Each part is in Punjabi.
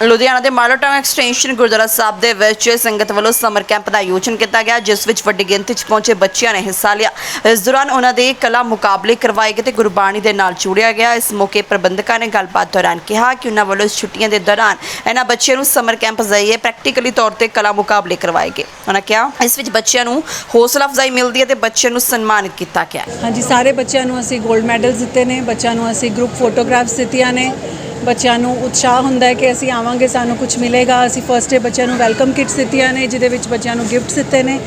ਲੁਧਿਆਣਾ ਦੇ ਮਾਡਲ ਐਕਸਟੈਂਸ਼ਨ ਗੁਰਦੁਆਰਾ ਸਾਹਿਬ ਦੇ ਵਿੱਚ ਸੰਗਤ ਵੱਲੋਂ ਸਮਰ ਕੈਂਪ ਦਾ ਆਯੋਜਨ ਕੀਤਾ ਗਿਆ, ਜਿਸ ਵਿੱਚ ਵੱਡੀ ਗਿਣਤੀ 'ਚ ਪਹੁੰਚੇ ਬੱਚਿਆਂ ਨੇ ਹਿੱਸਾ ਲਿਆ। ਇਸ ਦੌਰਾਨ ਉਹਨਾਂ ਦੇ ਕਲਾ ਮੁਕਾਬਲੇ ਕਰਵਾਏ ਗਏ ਤੇ ਗੁਰਬਾਣੀ ਦੇ ਨਾਲ ਜੁੜਿਆ ਗਿਆ। ਇਸ ਮੌਕੇ ਪ੍ਰਬੰਧਕਾਂ ਨੇ ਗੱਲਬਾਤ ਦੌਰਾਨ ਕਿਹਾ ਕਿ ਉਹਨਾਂ ਵੱਲੋਂ ਛੁੱਟੀਆਂ ਦੇ ਦੌਰਾਨ ਇਹਨਾਂ ਬੱਚਿਆਂ ਨੂੰ ਸਮਰ ਕੈਂਪ ਜ਼ਰੀਏ ਪ੍ਰੈਕਟੀਕਲੀ ਤੌਰ ਤੇ ਕਲਾ ਮੁਕਾਬਲੇ ਕਰਵਾਏ ਗਏ। ਉਹਨਾਂ ਕਿਹਾ, ਇਸ ਵਿੱਚ ਬੱਚਿਆਂ ਨੂੰ ਹੌਸਲਾ ਅਫਜ਼ਾਈ ਮਿਲਦੀ ਹੈ ਤੇ ਬੱਚਿਆਂ ਨੂੰ ਸਨਮਾਨਿਤ ਕੀਤਾ ਗਿਆ। ਹਾਂਜੀ, ਸਾਰੇ ਬੱਚਿਆਂ ਨੂੰ ਅਸੀਂ 골ਡ ਮੈਡਲਸ ਦਿੱਤੇ ਨੇ, ਬੱਚਿਆਂ ਨੂੰ ਅਸੀਂ ਗਰੁੱਪ ਫੋਟੋਗ੍ਰਾਫਸ ਦਿੱਤੀਆਂ ਨੇ। ਬੱਚਿਆਂ ਨੂੰ ਉਤਸ਼ਾਹ ਹੁੰਦਾ ਹੈ ਕਿ ਅਸੀਂ ਆਵਾਂਗੇ, ਸਾਨੂੰ ਕੁਝ ਮਿਲੇਗਾ। ਅਸੀਂ ਫਰਸਟ ਡੇ ਬੱਚਿਆਂ ਨੂੰ ਵੈਲਕਮ ਕਿਟਸ ਦਿੱਤੀਆਂ ਨੇ, ਜਿਹਦੇ ਵਿੱਚ ਬੱਚਿਆਂ ਨੂੰ ਗਿਫਟਸ ਦਿੱਤੇ ਨੇ।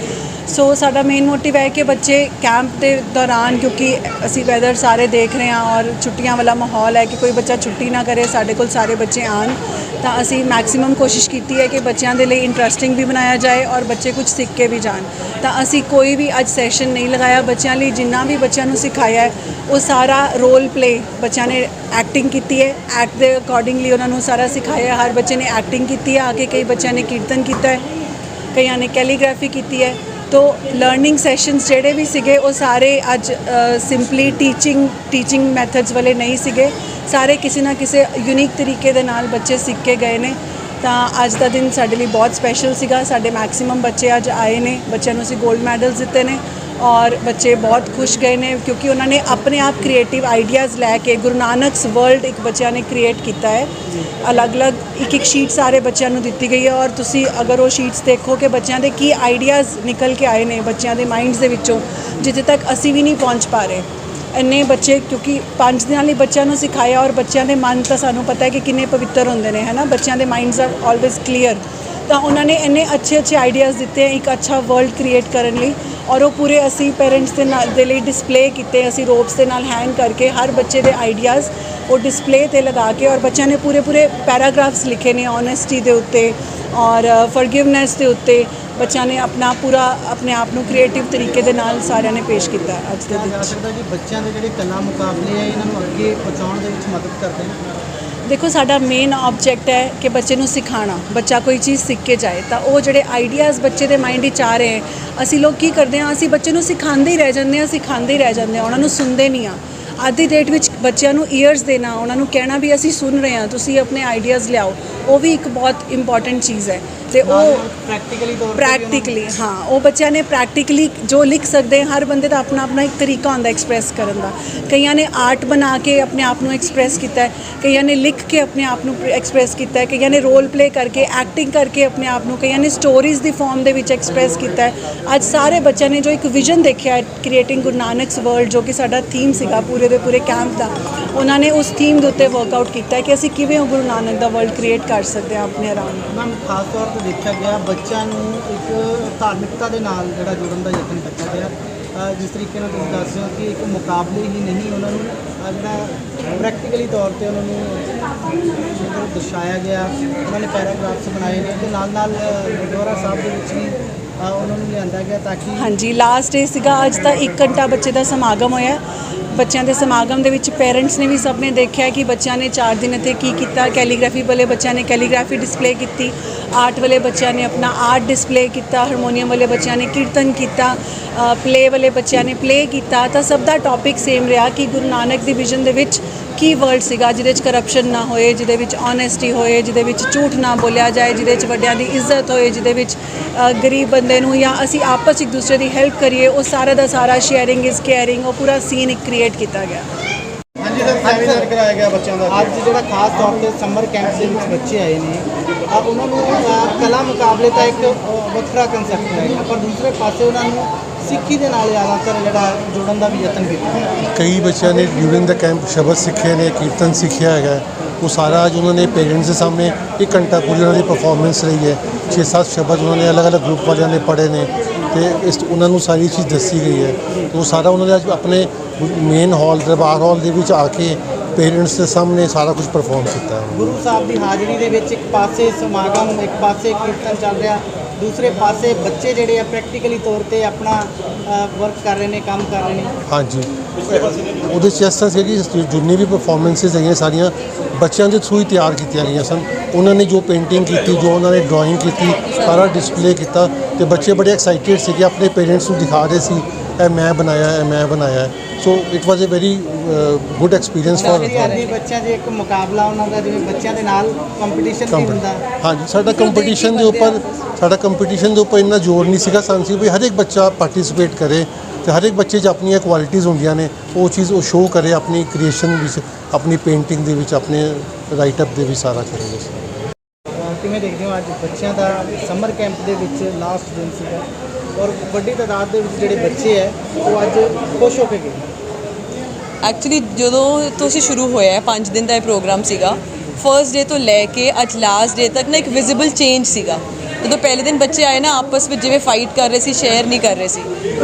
ਸੋ ਸਾਡਾ ਮੇਨ ਮੋਟਿਵ ਹੈ ਕਿ ਬੱਚੇ ਕੈਂਪ ਦੇ ਦੌਰਾਨ, ਕਿਉਂਕਿ ਅਸੀਂ ਵੈਦਰ ਸਾਰੇ ਦੇਖ ਰਹੇ ਹਾਂ ਔਰ ਛੁੱਟੀਆਂ ਵਾਲਾ ਮਾਹੌਲ ਹੈ ਕਿ ਕੋਈ ਬੱਚਾ ਛੁੱਟੀ ਨਾ ਕਰੇ, ਸਾਡੇ ਕੋਲ ਸਾਰੇ ਬੱਚੇ ਆਣ ਤਾਂ ਅਸੀਂ ਮੈਕਸਿਮਮ ਕੋਸ਼ਿਸ਼ ਕੀਤੀ ਹੈ ਕਿ ਬੱਚਿਆਂ ਦੇ ਲਈ ਇੰਟਰਸਟਿੰਗ ਵੀ ਬਣਾਇਆ ਜਾਏ ਔਰ ਬੱਚੇ ਕੁਝ ਸਿੱਖ ਕੇ ਵੀ ਜਾਣ। ਤਾਂ ਅਸੀਂ ਕੋਈ ਵੀ ਅੱਜ ਸੈਸ਼ਨ ਨਹੀਂ ਲਗਾਇਆ, ਬੱਚਿਆਂ ਲਈ ਜਿੰਨਾ ਵੀ ਬੱਚਿਆਂ ਨੂੰ ਸਿਖਾਇਆ ਉਹ ਸਾਰਾ ਰੋਲ ਪਲੇ ਬੱਚਿਆਂ ਨੇ ਐਕਟਿੰਗ ਕੀਤੀ ਹੈ। ਐਕਟ ਦੇ ਅਕੋਰਡਿੰਗਲੀ ਉਹਨਾਂ ਨੂੰ ਸਾਰਾ ਸਿਖਾਇਆ ਹਰ ਬੱਚੇ ਨੇ ਐਕਟਿੰਗ ਕੀਤੀ ਹੈ, ਆ ਕੇ ਕਈ ਬੱਚਿਆਂ ਨੇ ਕੀਰਤਨ ਕੀਤਾ ਹੈ, ਕਈਆਂ ਨੇ ਕੈਲੀਗ੍ਰਾਫੀ ਕੀਤੀ ਹੈ। ਤੋ ਲਰਨਿੰਗ ਸੈਸ਼ਨਸ ਜਿਹੜੇ ਵੀ ਸੀਗੇ, ਉਹ ਸਾਰੇ ਅੱਜ ਸਿੰਪਲੀ ਟੀਚਿੰਗ ਟੀਚਿੰਗ ਮੈਥਡਸ ਵਾਲੇ ਨਹੀਂ ਸੀਗੇ। ਸਾਰੇ ਕਿਸੇ ਨਾ ਕਿਸੇ ਯੂਨੀਕ ਤਰੀਕੇ ਦੇ ਨਾਲ ਬੱਚੇ ਸਿੱਖ ਕੇ ਗਏ ਨੇ। ਤਾਂ ਅੱਜ ਦਾ ਦਿਨ ਸਾਡੇ ਲਈ ਬਹੁਤ ਸਪੈਸ਼ਲ ਸੀਗਾ। ਸਾਡੇ ਮੈਕਸਿਮਮ ਬੱਚੇ ਅੱਜ ਆਏ ਨੇ। ਬੱਚਿਆਂ ਨੂੰ ਅਸੀਂ 골ਡ ਮੈਡਲਸ ਦਿੱਤੇ ਨੇ। ਔਰ ਬੱਚੇ ਬਹੁਤ ਖੁਸ਼ ਗਏ ਨੇ ਕਿਉਂਕਿ ਉਹਨਾਂ ਨੇ ਆਪਣੇ ਆਪ ਕ੍ਰੀਏਟਿਵ ਆਈਡੀਆਜ਼ ਲੈ ਕੇ ਗੁਰੂ ਨਾਨਕਸ ਵਰਲਡ ਇੱਕ ਬੱਚਿਆਂ ਨੇ ਕ੍ਰੀਏਟ ਕੀਤਾ ਹੈ। ਅਲੱਗ-ਅਲੱਗ ਇੱਕ ਇੱਕ ਸ਼ੀਟ ਸਾਰੇ ਬੱਚਿਆਂ ਨੂੰ ਦਿੱਤੀ ਗਈ ਹੈ ਔਰ ਤੁਸੀਂ ਅਗਰ ਉਹ ਸ਼ੀਟਸ ਦੇਖੋ ਕਿ ਬੱਚਿਆਂ ਦੇ ਕੀ ਆਈਡੀਆਜ਼ ਨਿਕਲ ਕੇ ਆਏ ਨੇ ਬੱਚਿਆਂ ਦੇ ਮਾਈਂਡਸ ਦੇ ਵਿੱਚੋਂ, ਜਿੱਥੇ ਤੱਕ ਅਸੀਂ ਵੀ ਨਹੀਂ ਪਹੁੰਚ ਪਾ ਰਹੇ। ਇੰਨੇ ਬੱਚੇ ਕਿਉਂਕਿ ਪੰਜ ਦਿਨਾਂ ਲਈ ਬੱਚਿਆਂ ਨੂੰ ਸਿਖਾਇਆ ਔਰ ਬੱਚਿਆਂ ਦੇ ਮਨ ਤਾਂ ਸਾਨੂੰ ਪਤਾ ਹੈ ਕਿ ਕਿੰਨੇ ਪਵਿੱਤਰ ਹੁੰਦੇ ਨੇ ਹੈ ਨਾ ਬੱਚਿਆਂ ਦੇ ਮਾਈਂਡਸ ਆਰ ਆਲਵੇਜ਼ ਕਲੀਅਰ ਤਾਂ ਉਹਨਾਂ ਨੇ ਇੰਨੇ ਅੱਛੇ ਅੱਛੇ ਆਈਡੀਆਜ਼ ਦਿੱਤੇ ਇੱਕ ਅੱਛਾ ਵਰਲਡ ਕ੍ਰੀਏਟ ਕਰਨ ਲਈ। ਔਰ ਉਹ ਪੂਰੇ ਅਸੀਂ ਪੇਰੈਂਟਸ ਦੇ ਨਾਲ ਦੇ ਲਈ ਡਿਸਪਲੇ ਕੀਤੇ ਅਸੀਂ ਰੋਪਸ ਦੇ ਨਾਲ ਹੈਂਗ ਕਰਕੇ ਹਰ ਬੱਚੇ ਦੇ ਆਈਡੀਆਜ਼ ਉਹ ਡਿਸਪਲੇ ਤੇ ਲਗਾ ਕੇ ਔਰ ਬੱਚਿਆਂ ਨੇ ਪੂਰੇ ਪੂਰੇ ਪੈਰਾਗ੍ਰਾਫਸ ਲਿਖੇ ਨੇ ਓਨੈਸਟੀ ਦੇ ਉੱਤੇ ਔਰ ਫਰਗਿਵਨੈਸ ਦੇ ਉੱਤੇ ਬੱਚਿਆਂ ਨੇ ਆਪਣਾ ਪੂਰਾ ਆਪਣੇ ਆਪ ਨੂੰ ਕ੍ਰੀਏਟਿਵ ਤਰੀਕੇ ਦੇ ਨਾਲ ਸਾਰਿਆਂ ਨੇ ਪੇਸ਼ ਕੀਤਾ ਅੱਜ ਦੇ ਦਿਨ ਜਾ ਸਕਦਾ ਕਿ ਬੱਚਿਆਂ ਦੇ ਜਿਹੜੇ ਕਲਾ ਮੁਕਾਬਲੇ ਆ ਇਹਨਾਂ ਨੂੰ ਅੱਗੇ ਪਹੁੰਚਾਉਣ ਦੇ ਵਿੱਚ ਮਦਦ ਕਰਦੇ ਨੇ? ਦੇਖੋ, ਸਾਡਾ ਮੇਨ ਆਬਜੈਕਟ ਹੈ ਕਿ ਬੱਚੇ ਨੂੰ ਸਿਖਾਣਾ ਬੱਚਾ ਕੋਈ ਚੀਜ਼ ਸਿੱਖ ਕੇ ਜਾਏ, ਤਾਂ ਉਹ ਜਿਹੜੇ ਆਈਡੀਆਜ਼ ਬੱਚੇ ਦੇ ਮਾਈਂਡ ਵਿੱਚ ਆ ਰਹੇ ਹੈ, ਅਸੀਂ ਲੋਕ ਕੀ ਕਰਦੇ ਹਾਂ? ਅਸੀਂ ਬੱਚੇ ਨੂੰ ਸਿਖਾਉਂਦੇ ਹੀ ਰਹਿ ਜਾਂਦੇ ਹਾਂ, ਸਿਖਾਉਂਦੇ ਹੀ ਰਹਿ ਜਾਂਦੇ ਹਾਂ, ਉਹਨਾਂ ਨੂੰ ਸੁਣਦੇ ਨਹੀਂ ਆ ਅੱਜ ਦੀ ਡੇਟ ਵਿੱਚ ਬੱਚਿਆਂ ਨੂੰ ਈਅਰਸ ਦੇਣਾ, ਉਹਨਾਂ ਨੂੰ ਕਹਿਣਾ ਵੀ ਅਸੀਂ ਸੁਣ ਰਹੇ ਹਾਂ, ਤੁਸੀਂ ਆਪਣੇ ਆਈਡੀਆਜ਼ ਲਿਆਓ, ਉਹ ਵੀ ਇੱਕ ਬਹੁਤ ਇੰਪੋਰਟੈਂਟ ਚੀਜ਼ ਹੈ। ਤੇ ਉਹ ਪ੍ਰੈਕਟੀਕਲੀ ਤੌਰ ਤੇ ਪ੍ਰੈਕਟੀਕਲੀ ਹਾਂ ਉਹ ਬੱਚਿਆਂ ਨੇ ਪ੍ਰੈਕਟੀਕਲੀ ਜੋ ਲਿਖ ਸਕਦੇ ਹਰ ਬੰਦੇ ਦਾ ਆਪਣਾ ਆਪਣਾ ਇੱਕ ਤਰੀਕਾ ਹੁੰਦਾ ਐਕਸਪ੍ਰੈਸ ਕਰਨ ਦਾ। ਕਈਆਂ ਨੇ ਆਰਟ ਬਣਾ ਕੇ ਆਪਣੇ ਆਪ ਨੂੰ ਐਕਸਪ੍ਰੈਸ ਕੀਤਾ ਹੈ ਕਈਆਂ ਨੇ ਲਿਖ ਕੇ ਆਪਣੇ ਆਪ ਨੂੰ ਐਕਸਪ੍ਰੈਸ ਕੀਤਾ ਹੈ ਕਈਆਂ ਨੇ ਰੋਲ ਪਲੇ ਕਰਕੇ ਐਕਟਿੰਗ ਕਰਕੇ ਆਪਣੇ ਆਪ ਨੂੰ ਕਈਆਂ ਨੇ ਸਟੋਰੀਜ਼ ਦੀ ਫਾਰਮ ਦੇ ਵਿੱਚ ਐਕਸਪ੍ਰੈਸ ਕੀਤਾ ਹੈ। ਅੱਜ ਸਾਰੇ ਬੱਚਿਆਂ ਨੇ ਜੋ ਇੱਕ ਵਿਜ਼ਨ ਦੇਖਿਆ ਹੈ ਕ੍ਰੀਏਟਿੰਗ ਗੁਰੂ ਨਾਨਕਸ ਵਰਲਡ ਜੋ ਕਿ ਸਾਡਾ ਥੀਮ ਸੀਗਾ ਪੂਰੇ ਦੇ ਪੂਰੇ ਕੈਂਪ ਦਾ ਉਹਨਾਂ ਨੇ ਉਸ ਥੀਮ ਦੇ ਉੱਤੇ ਵਰਕਆਊਟ ਕੀਤਾ ਹੈ ਕਿ ਅਸੀਂ ਕਿਵੇਂ ਗੁਰੂ ਨਾਨਕ ਦਾ ਵਰਲਡ ਕ੍ਰੀਏਟ ਕਰ ਸਕਦੇ ਹਾਂ ਆਪਣੇ ਅਰਾਊਂਡ ਮੈਮ ਖਾਸ ਤੌਰ ਤੇ ਦੇਖਿਆ ਗਿਆ ਬੱਚਿਆਂ ਨੂੰ ਇੱਕ ਧਾਰਮਿਕਤਾ ਦੇ ਨਾਲ ਜਿਹੜਾ ਜੋੜਨ ਦਾ ਯਤਨ ਕੀਤਾ ਗਿਆ। ਜਿਸ ਤਰੀਕੇ ਨਾਲ ਤੁਸੀਂ ਦੱਸ ਰਹੇ ਹੋ ਕਿ ਇੱਕ ਮੁਕਾਬਲੇ ਹੀ ਨਹੀਂ ਉਹਨਾਂ ਨੂੰ ਅ, ਜਿਹੜਾ ਪ੍ਰੈਕਟੀਕਲੀ ਤੌਰ ਤੇ ਉਹਨਾਂ ਨੂੰ ਜਿਹੜਾ ਦਰਸਾਇਆ ਗਿਆ ਉਹਨਾਂ ਨੇ ਪੈਰਾਗ੍ਰਾਫਸ ਬਣਾਏ ਨੇ ਤੇ ਨਾਲ ਨਾਲ ਗੁਰਦੁਆਰਾ ਸਾਹਿਬ ਦੇ ਵਿੱਚ ਵੀ ਉਹਨਾਂ ਨੂੰ ਲਿਆਂਦਾ ਗਿਆ ਤਾਂ ਕਿ ਹਾਂਜੀ ਲਾਸਟ ਡੇ ਸੀਗਾ। ਅੱਜ ਤਾਂ 1 ਘੰਟਾ ਬੱਚੇ ਦਾ ਸਮਾਗਮ ਹੋਇਆ। ਬੱਚਿਆਂ ਦੇ ਸਮਾਗਮ ਦੇ ਵਿੱਚ ਪੇਰੈਂਟਸ ਨੇ ਵੀ ਸਭ ਨੇ ਦੇਖਿਆ ਕਿ ਬੱਚਿਆਂ ਨੇ 4 ਦਿਨ ਇੱਥੇ ਕੀ ਕੀਤਾ ਕੈਲੀਗ੍ਰਾਫੀ ਵਾਲੇ ਬੱਚਿਆਂ ਨੇ ਕੈਲੀਗ੍ਰਾਫੀ ਡਿਸਪਲੇ ਕੀਤੀ ਆਰਟ ਵਾਲੇ ਬੱਚਿਆਂ ਨੇ ਆਪਣਾ ਆਰਟ ਡਿਸਪਲੇ ਕੀਤਾ ਹਾਰਮੋਨੀਅਮ ਵਾਲੇ ਬੱਚਿਆਂ ਨੇ ਕੀਰਤਨ ਕੀਤਾ ਪਲੇ ਵਾਲੇ ਬੱਚਿਆਂ ਨੇ ਪਲੇ ਕੀਤਾ, ਤਾਂ ਸਭ ਦਾ ਟੌਪਿਕ ਸੇਮ ਰਿਹਾ ਕਿ ਗੁਰੂ ਨਾਨਕ ਦੀ ਵਿਜ਼ਨ ਦੇ ਵਿੱਚ ਕੀ ਵਰਲਡ ਸੀਗਾ ਜਿਹਦੇ ਵਿੱਚ ਕਰਪਸ਼ਨ ਨਾ ਹੋਏ ਜਿਹਦੇ ਵਿੱਚ ਓਨੈਸਟੀ ਹੋਏ ਜਿਹਦੇ ਵਿੱਚ ਝੂਠ ਨਾ ਬੋਲਿਆ ਜਾਏ ਜਿਹਦੇ ਵਿੱਚ ਵੱਡਿਆਂ ਦੀ ਇੱਜ਼ਤ ਹੋਏ ਜਿਹਦੇ ਵਿੱਚ ਗਰੀਬ ਬੰਦੇ ਨੂੰ ਜਾਂ ਅਸੀਂ ਆਪਸ 'ਚ ਇੱਕ ਦੂਸਰੇ ਦੀ ਹੈਲਪ ਕਰੀਏ ਉਹ ਸਾਰਾ ਦਾ ਸਾਰਾ ਸ਼ੇਅਰਿੰਗ ਇਜ਼ ਕੇਅਰਿੰਗ ਉਹ ਪੂਰਾ ਸੀਨ ਇੱਕ ਕ੍ਰੀਏਟ ਕੀਤਾ ਗਿਆ। ਹਾਂਜੀ ਸਰ ਸੈਮੀਨਾਰ ਕਰਾਇਆ ਗਿਆ ਬੱਚਿਆਂ ਦਾ। ਅੱਜ ਜਿਹੜਾ ਖਾਸ ਤੌਰ ਤੇ ਸਮਰ ਕੈਂਪ ਦੇ ਵਿੱਚ ਬੱਚੇ ਆਏ ਨੇ ਆ ਉਹਨਾਂ ਨੂੰ ਕਲਾ ਮੁਕਾਬਲੇ ਦਾ ਇੱਕ ਵੱਖਰਾ ਕਨਸੈਪਟ ਹੈ। ਪਰ ਦੂਸਰੇ ਪਾਸੇ ਉਹਨਾਂ ਨੂੰ ਸਿੱਖੀ ਦੇ ਨਾਲ ਜ਼ਿਆਦਾਤਰ ਜਿਹੜਾ ਜੋੜਨ ਦਾ ਵੀ ਯਤਨ ਕੀਤਾ? ਕਈ ਬੱਚਿਆਂ ਨੇ ਡਿਊਰਿੰਗ ਦਾ ਕੈਂਪ ਸ਼ਬਦ ਸਿੱਖੇ ਨੇ ਕੀਰਤਨ ਸਿੱਖਿਆ ਹੈਗਾ ਉਹ ਸਾਰਾ ਅੱਜ ਉਹਨਾਂ ਨੇ ਪੇਰੈਂਟਸ ਦੇ ਸਾਹਮਣੇ ਇੱਕ ਘੰਟਾ ਪੂਰੀ ਉਹਨਾਂ ਦੀ ਪਰਫਾਰਮੈਂਸ ਰਹੀ ਹੈ। 6-7 ਸ਼ਬਦ ਉਹਨਾਂ ਨੇ ਅਲੱਗ-ਅਲੱਗ ਗਰੁੱਪ ਵਾਲਿਆਂ ਨੇ ਪੜ੍ਹੇ ਨੇ ਤੇ ਇਸ ਉਹਨਾਂ ਨੂੰ ਸਾਰੀ ਚੀਜ਼ ਦੱਸੀ ਗਈ ਹੈ। ਉਹ ਸਾਰਾ ਉਹਨਾਂ ਨੇ ਅੱਜ ਆਪਣੇ ਮੇਨ ਹਾਲ ਦਰਬਾਰ ਹਾਲ ਦੇ ਵਿੱਚ ਆ ਕੇ ਪੇਰੈਂਟਸ ਦੇ ਸਾਹਮਣੇ ਸਾਰਾ ਕੁਝ ਪਰਫਾਰਮ ਕੀਤਾ ਹੈ। ਗੁਰੂ ਸਾਹਿਬ ਦੀ ਹਾਜ਼ਰੀ ਦੇ ਵਿੱਚ ਇੱਕ ਪਾਸੇ ਸਮਾਗਮ ਇੱਕ ਪਾਸੇ ਕੀਰਤਨ ਚੱਲ ਰਿਹਾ। ਦੂਸਰੇ ਪਾਸੇ ਬੱਚੇ ਜਿਹੜੇ ਆ ਪ੍ਰੈਕਟੀਕਲੀ ਤੌਰ ਤੇ ਆਪਣਾ ਵਰਕ ਕਰ ਰਹੇ ਨੇ, ਕੰਮ ਕਰ ਰਹੇ ਨੇ। ਹਾਂਜੀ। ਉਹਦੇ ਚ ਐਸਾ ਸੀ ਕਿ ਜਿੰਨੀ ਵੀ ਪਰਫਾਰਮੈਂਸਿਸ ਹੈਗੀਆਂ ਸਾਰੀਆਂ ਬੱਚਿਆਂ ਦੇ ਥਰੂ ਹੀ ਤਿਆਰ ਕੀਤੀਆਂ ਗਈਆਂ ਸਨ। ਉਹਨਾਂ ਨੇ ਜੋ ਪੇਂਟਿੰਗ ਕੀਤੀ, ਜੋ ਉਹਨਾਂ ਨੇ ਡਰਾਇੰਗ ਕੀਤੀ, ਸਾਰਾ ਡਿਸਪਲੇ ਕੀਤਾ ਤੇ ਬੱਚੇ ਬੜੇ ਐਕਸਾਈਟਿਡ ਸੀ ਕਿ ਆਪਣੇ ਪੇਰੈਂਟਸ ਨੂੰ ਦਿਖਾ ਰਹੇ ਸੀ। ਇਹ ਮੈਂ ਬਣਾਇਆ ਇਹ ਮੈਂ ਬਣਾਇਆ so it was a very good experience for ਬੱਚਿਆਂ 'ਚ ਇੱਕ ਮੁਕਾਬਲਾ ਉਹਨਾਂ ਦਾ ਜਿਵੇਂ ਬੱਚਿਆਂ ਦੇ ਨਾਲ ਕੰਪੀਟੀਸ਼ਨ ਵੀ ਹੁੰਦਾ। ਹਾਂਜੀ ਸਾਡਾ ਕੰਪੀਟੀਸ਼ਨ ਦੇ ਉੱਪਰ ਸਾਡਾ ਕੰਪੀਟੀਸ਼ਨ ਦੇ ਉੱਪਰ ਇੰਨਾ ਜ਼ੋਰ ਨਹੀਂ ਸੀਗਾ ਸਾਨੂੰ ਸੀ ਵੀ ਹਰ ਇੱਕ ਬੱਚਾ ਪਾਰਟਿਸਿਪੇਟ ਕਰੇ ਤੇ ਹਰ ਇੱਕ ਬੱਚੇ 'ਚ ਆਪਣੀਆਂ ਕੁਆਲਿਟੀਆਂ ਹੁੰਦੀਆਂ ਨੇ। ਉਹ ਚੀਜ਼ ਉਹ ਸ਼ੋਅ ਕਰੇ ਆਪਣੀ ਕ੍ਰੀਏਸ਼ਨ ਵਿੱਚ ਆਪਣੀ ਪੇਂਟਿੰਗ ਦੇ ਵਿੱਚ ਆਪਣੇ ਰਾਈਟ ਅਪ ਦੇ ਵਿੱਚ ਸਾਰਾ ਕਰੇ ਕਿਵੇਂ ਦੇਖਦੇ ਹੋ ਅੱਜ ਬੱਚਿਆਂ ਦਾ ਸਮਰ ਕੈਂਪ ਦੇ ਵਿੱਚ ਲਾਸਟ ਦਿਨ ਸੀਗਾ? ਔਰ ਵੱਡੀ ਤਾਦਾਦ ਦੇ ਵਿੱਚ ਜਿਹੜੇ ਬੱਚੇ ਹੈ, ਉਹ ਅੱਜ ਖੁਸ਼ ਹੋ ਕੇ ਗਏ। ਐਕਚੁਅਲੀ ਜਦੋਂ ਤੁਸੀਂ ਸ਼ੁਰੂ ਹੋਇਆ 5 ਦਿਨ ਦਾ ਇਹ ਪ੍ਰੋਗਰਾਮ ਸੀਗਾ ਫਰਸਟ ਡੇ ਤੋਂ ਲੈ ਕੇ ਅੱਜ ਲਾਸਟ ਡੇ ਤੱਕ ਨਾ ਇੱਕ ਵਿਜ਼ੀਬਲ ਚੇਂਜ ਸੀਗਾ। ਜਦੋਂ ਪਹਿਲੇ ਦਿਨ ਬੱਚੇ ਆਏ ਨਾ ਆਪਸ ਵਿੱਚ ਜਿਵੇਂ ਫਾਈਟ ਕਰ ਰਹੇ ਸੀ ਸ਼ੇਅਰ ਨਹੀਂ ਕਰ ਰਹੇ ਸੀ।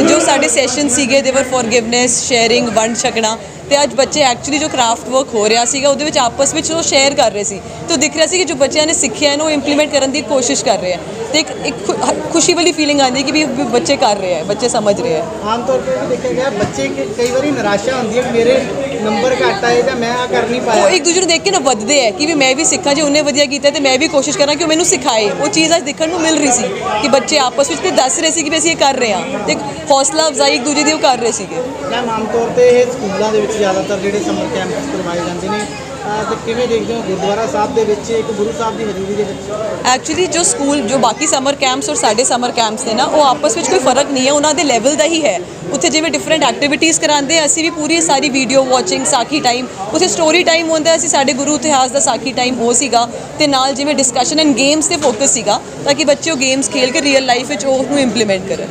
ਜੋ ਸਾਡੇ ਸੈਸ਼ਨ ਸੀਗੇ ਦੇ ਵਰ ਫੋਰਗਿਵਨੈਸ ਸ਼ੇਅਰਿੰਗ ਵੰਡ ਛਕਣਾ ਤੇ ਅੱਜ ਬੱਚੇ ਐਕਚੁਅਲੀ ਜੋ ਕਰਾਫਟ ਵਰਕ ਹੋ ਰਿਹਾ ਸੀਗਾ ਉਹਦੇ ਵਿੱਚ ਆਪਸ ਵਿੱਚ ਉਹ ਸ਼ੇਅਰ ਕਰ ਰਹੇ ਸੀ। ਤੇ ਉਹ ਦਿਖ ਰਿਹਾ ਸੀ ਕਿ ਜੋ ਬੱਚਿਆਂ ਨੇ ਸਿੱਖਿਆ ਹੈ ਨਾ ਉਹ ਇੰਪਲੀਮੈਂਟ ਕਰਨ ਦੀ ਕੋਸ਼ਿਸ਼ ਕਰ ਰਹੇ ਆ। ਤੇ ਇੱਕ ਇੱਕ ਖੁਸ਼ੀ ਵਾਲੀ ਫੀਲਿੰਗ ਆਉਂਦੀ ਕਿ ਵੀ ਬੱਚੇ ਕਰ ਰਹੇ ਆ ਬੱਚੇ ਸਮਝ ਰਹੇ ਆ। ਆਮ ਤੌਰ ਤੇ ਵੀ ਦੇਖਿਆ ਗਿਆ ਬੱਚੇ ਕਈ ਵਾਰੀ ਨਿਰਾਸ਼ਾ ਹੁੰਦੀ ਹੈ ਕਿ ਮੇਰੇ ਨੰਬਰ ਘੱਟ ਆਏ ਜਾਂ ਮੈਂ ਆ ਕਰ ਨਹੀਂ ਉਹ ਪਾਇਆ ਇੱਕ ਦੂਜੇ ਨੂੰ ਦੇਖ ਕੇ ਨਾ ਵੱਧਦੇ ਆ ਕਿ ਵੀ ਮੈਂ ਵੀ ਸਿੱਖਾਂ ਜੇ ਉਹਨੇ ਵਧੀਆ ਕੀਤਾ ਤੇ ਮੈਂ ਵੀ ਕੋਸ਼ਿਸ਼ ਕਰਾਂ ਕਿ ਉਹ ਮੈਨੂੰ ਸਿਖਾਏ। ਉਹ ਚੀਜ਼ ਅੱਜ ਦੇਖਣ ਨੂੰ ਮਿਲ ਰਹੀ ਸੀ ਕਿ ਬੱਚੇ ਆਪਸ ਵਿੱਚ ਤੇ ਦੱਸ ਰਹੇ ਸੀ ਕਿ ਵੀ ਅਸੀਂ ਇਹ ਕਰ ਰਹੇ ਹਾਂ। ਤੇ ਹੌਸਲਾ ਅਫਜ਼ਾਈ ਇੱਕ ਦੂਜੇ ਦੀ ਉਹ ਕਰ ਰਹੇ ਸੀਗੇ। ਮੈਮ ਆਮ ਤੌਰ ਤੇ ਇਹ ਸਕੂਲਾਂ ਦੇ ਵਿੱਚ ਜ਼ਿਆਦਾਤਰ ਜਿਹੜੇ ਸਮਰ ਕੈਂਪਸ ਕਰਵਾਏ ਜਾਂਦੇ ਨੇ, ਤੇ ਕਿਵੇਂ ਦੇਖਦੇ ਹੋ ਗੁਰਦੁਆਰਾ ਸਾਹਿਬ ਦੇ ਵਿੱਚ ਇੱਕ ਗੁਰੂ ਸਾਹਿਬ ਦੀ ਹਜ਼ੂਰੀ ਦੇ ਵਿੱਚ? ਐਕਚੁਅਲੀ ਜੋ ਸਕੂਲ, ਜੋ ਬਾਕੀ ਸਮਰ ਕੈਂਪਸ ਔਰ ਸਾਡੇ ਸਮਰ ਕੈਂਪਸ ਨੇ ਨਾ, ਉਹ ਆਪਸ ਵਿੱਚ ਕੋਈ ਫ਼ਰਕ ਨਹੀਂ ਹੈ, ਉਹਨਾਂ ਦੇ ਲੈਵਲ ਦਾ ਹੀ ਹੈ। ਉੱਥੇ ਜਿਵੇਂ ਡਿਫਰੈਂਟ ਐਕਟੀਵਿਟੀਜ਼ ਕਰਾਉਂਦੇ ਅਸੀਂ ਵੀ ਪੂਰੀ ਸਾਰੀ ਵੀਡੀਓ ਵਾਚਿੰਗ ਸਾਖੀ ਟਾਈਮ ਉੱਥੇ ਸਟੋਰੀ ਟਾਈਮ ਹੁੰਦਾ ਅਸੀਂ ਸਾਡੇ ਗੁਰੂ ਇਤਿਹਾਸ ਦਾ ਸਾਖੀ ਟਾਈਮ ਉਹ ਸੀਗਾ, ਤੇ ਨਾਲ ਜਿਵੇਂ ਡਿਸਕਸ਼ਨ ਐਂਡ ਗੇਮਸ ਤੇ ਫੋਕਸ ਸੀਗਾ, ਤਾਂ ਕਿ ਬੱਚੇ ਉਹ ਗੇਮਸ ਖੇਲ ਕੇ ਰੀਅਲ ਲਾਈਫ ਵਿੱਚ ਉਹ ਨੂੰ ਇੰਪਲੀਮੈਂਟ ਕਰਨ।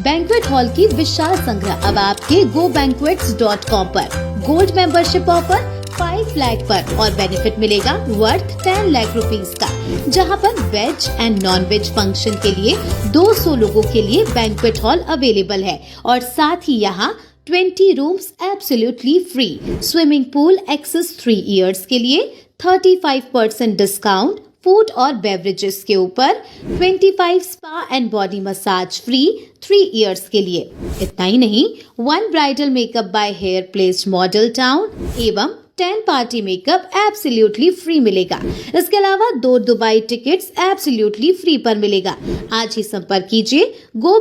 बैंकवेट हॉल की विशाल संग्रह। अब आपके गो बैंकवेट डॉट कॉम आरोप गोल्ड मेंबरशिप ऑफ़र 5 लाख पर और बेनिफिट मिलेगा वर्थ टेन लाख रुपीस का, जहाँ पर veg and non veg function के लिए 200 लोगों के लिए बैंकवेट हॉल अवेलेबल है। और साथ ही यहाँ 20 rooms absolutely free swimming pool access three years के लिए 35% डिस्काउंट फ़ूड और बेवरेजेस के ऊपर 25 spa and body massage free three years के लिए। इतना ही नहीं one bridal makeup by hair place model town एवं ten party makeup absolutely free मिलेगा। इसके अलावा दो दुबई टिकट्स एब्सोल्युटली फ्री पर मिलेगा। आज ही संपर्क कीजिए गो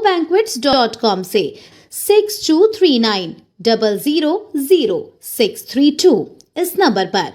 डॉट कॉम से six two three nine double zero zero six three two इस नंबर पर।